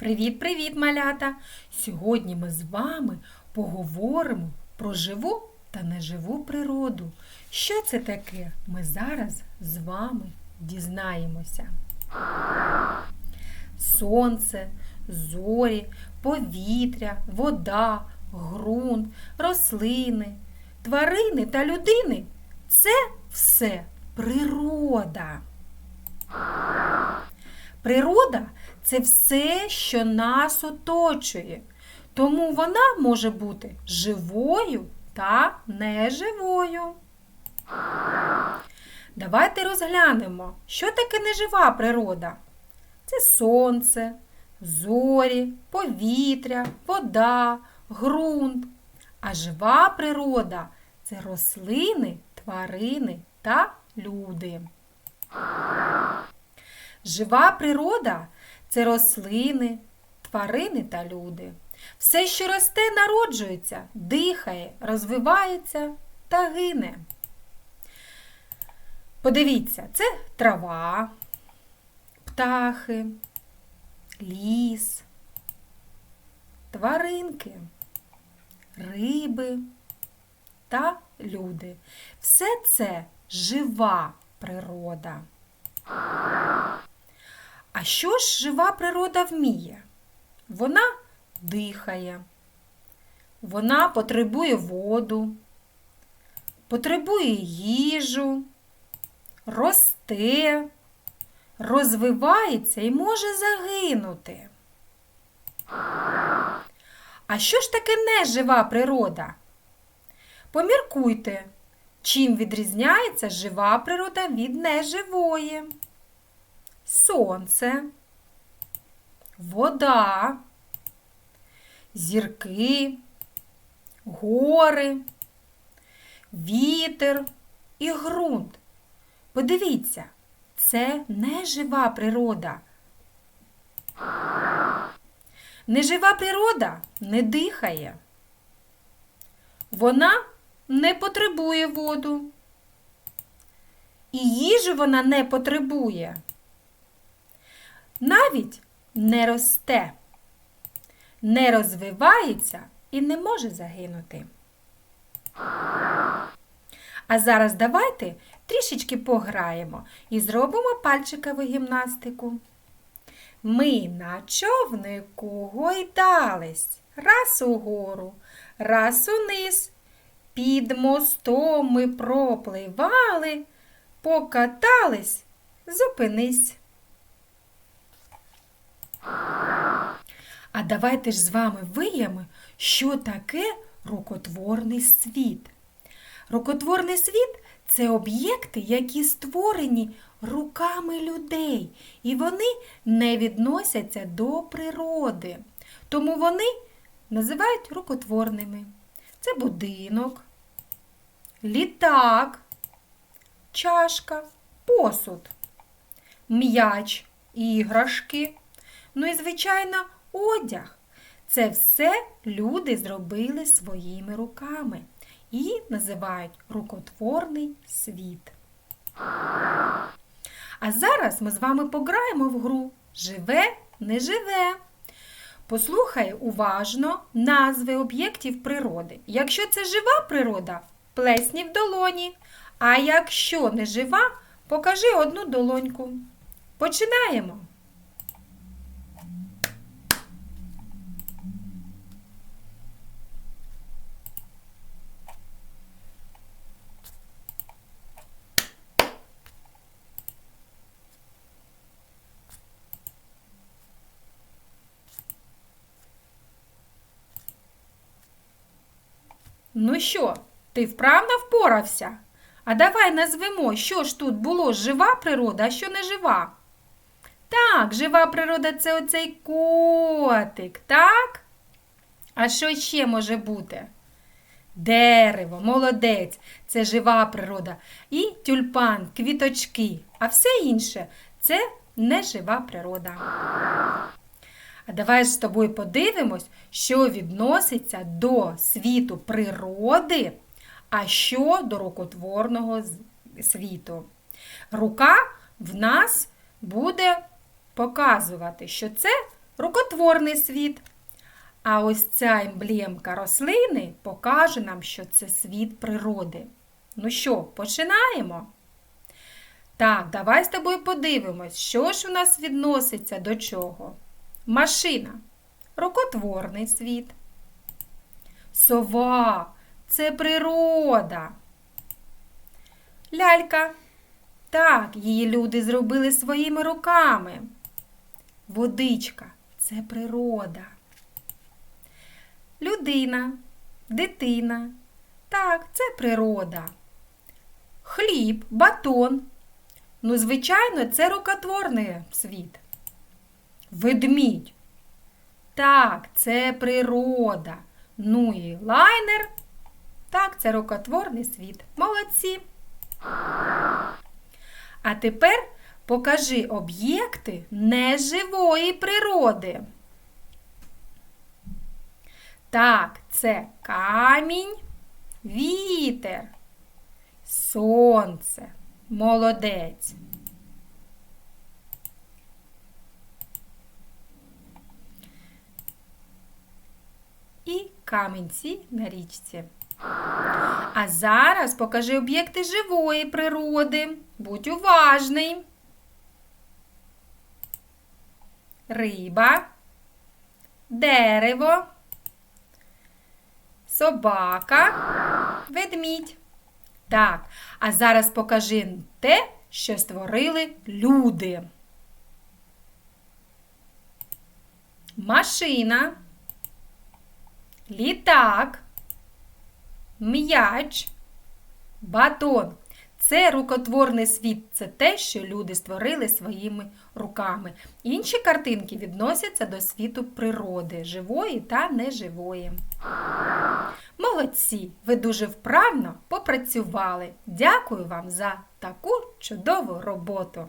Привіт-привіт, малята! Сьогодні ми з вами поговоримо про живу та неживу природу. Що це таке? Ми зараз з вами дізнаємося. Сонце, зорі, повітря, вода, ґрунт, рослини, тварини та людини це все природа. Природа це все, що нас оточує, тому вона може бути живою та неживою. Давайте розглянемо, що таке нежива природа. Це сонце, зорі, повітря, вода, ґрунт. А жива природа це рослини, тварини та люди. Жива природа це рослини, тварини та люди. Все, що росте, народжується, дихає, розвивається та гине. Подивіться, це трава, птахи, ліс, тваринки, риби та люди. Все це жива природа. А що ж жива природа вміє? Вона дихає, вона потребує воду, потребує їжу, росте, розвивається і може загинути. А що ж таке нежива природа? Поміркуйте, чим відрізняється жива природа від неживої сонце, вода, зірки, гори, вітер і ґрунт. Подивіться, це не жива природа. Нежива природа не дихає. Вона не потребує воду. І їжу вона не потребує навіть не росте, не розвивається і не може загинути. А зараз давайте трішечки пограємо і зробимо пальчикову гімнастику. Ми на човнику гойдались раз угору, раз униз. Під мостом ми пропливали, покатались, зупинись. А давайте ж з вами вияємо, що таке рукотворний світ. Рукотворний світ це об'єкти, які створені руками людей, і вони не відносяться до природи. Тому вони називають рукотворними. Це будинок, літак, чашка, посуд, м'яч, іграшки. Ну і, звичайно, одяг. Це все люди зробили своїми руками і називають рукотворний світ. А зараз ми з вами пограємо в гру Живе, не живе. Послухай уважно назви об'єктів природи. Якщо це жива природа, плесні в долоні. А якщо не жива, покажи одну долоньку. Починаємо. Ну що, ти вправно впорався? А давай назвемо, що ж тут було жива природа, а що не жива. Так, жива природа це оцей котик, так? А що ще може бути? Дерево, молодець, це жива природа. І тюльпан, квіточки, а все інше це нежива природа. А давай з тобою подивимось, що відноситься до світу природи, а що до рукотворного світу. Рука в нас буде показувати, що це рукотворний світ. А ось ця емблемка рослини покаже нам, що це світ природи. Ну що, починаємо? Так, давай з тобою подивимось, що ж у нас відноситься до чого. Машина рукотворний світ. Сова це природа. Лялька. Так, її люди зробили своїми руками. Водичка це природа. Людина, дитина. Так, це природа. Хліб, батон. Ну, звичайно, це рукотворний світ. Ведмідь. Так, це природа. Ну і лайнер. Так, це рукотворний світ. Молодці. А тепер покажи об'єкти неживої природи. Так, це камінь, вітер, сонце. Молодець. І камінці на річці. А зараз покажи об'єкти живої природи. Будь уважний. Риба, дерево, собака, ведмідь. Так, а зараз покажи те, що створили люди. Машина, літак, м'яч, батон. Це рукотворний світ, це те, що люди створили своїми руками. Інші картинки відносяться до світу природи, живої та неживої. Молодці! Ви дуже вправно попрацювали. Дякую вам за таку чудову роботу!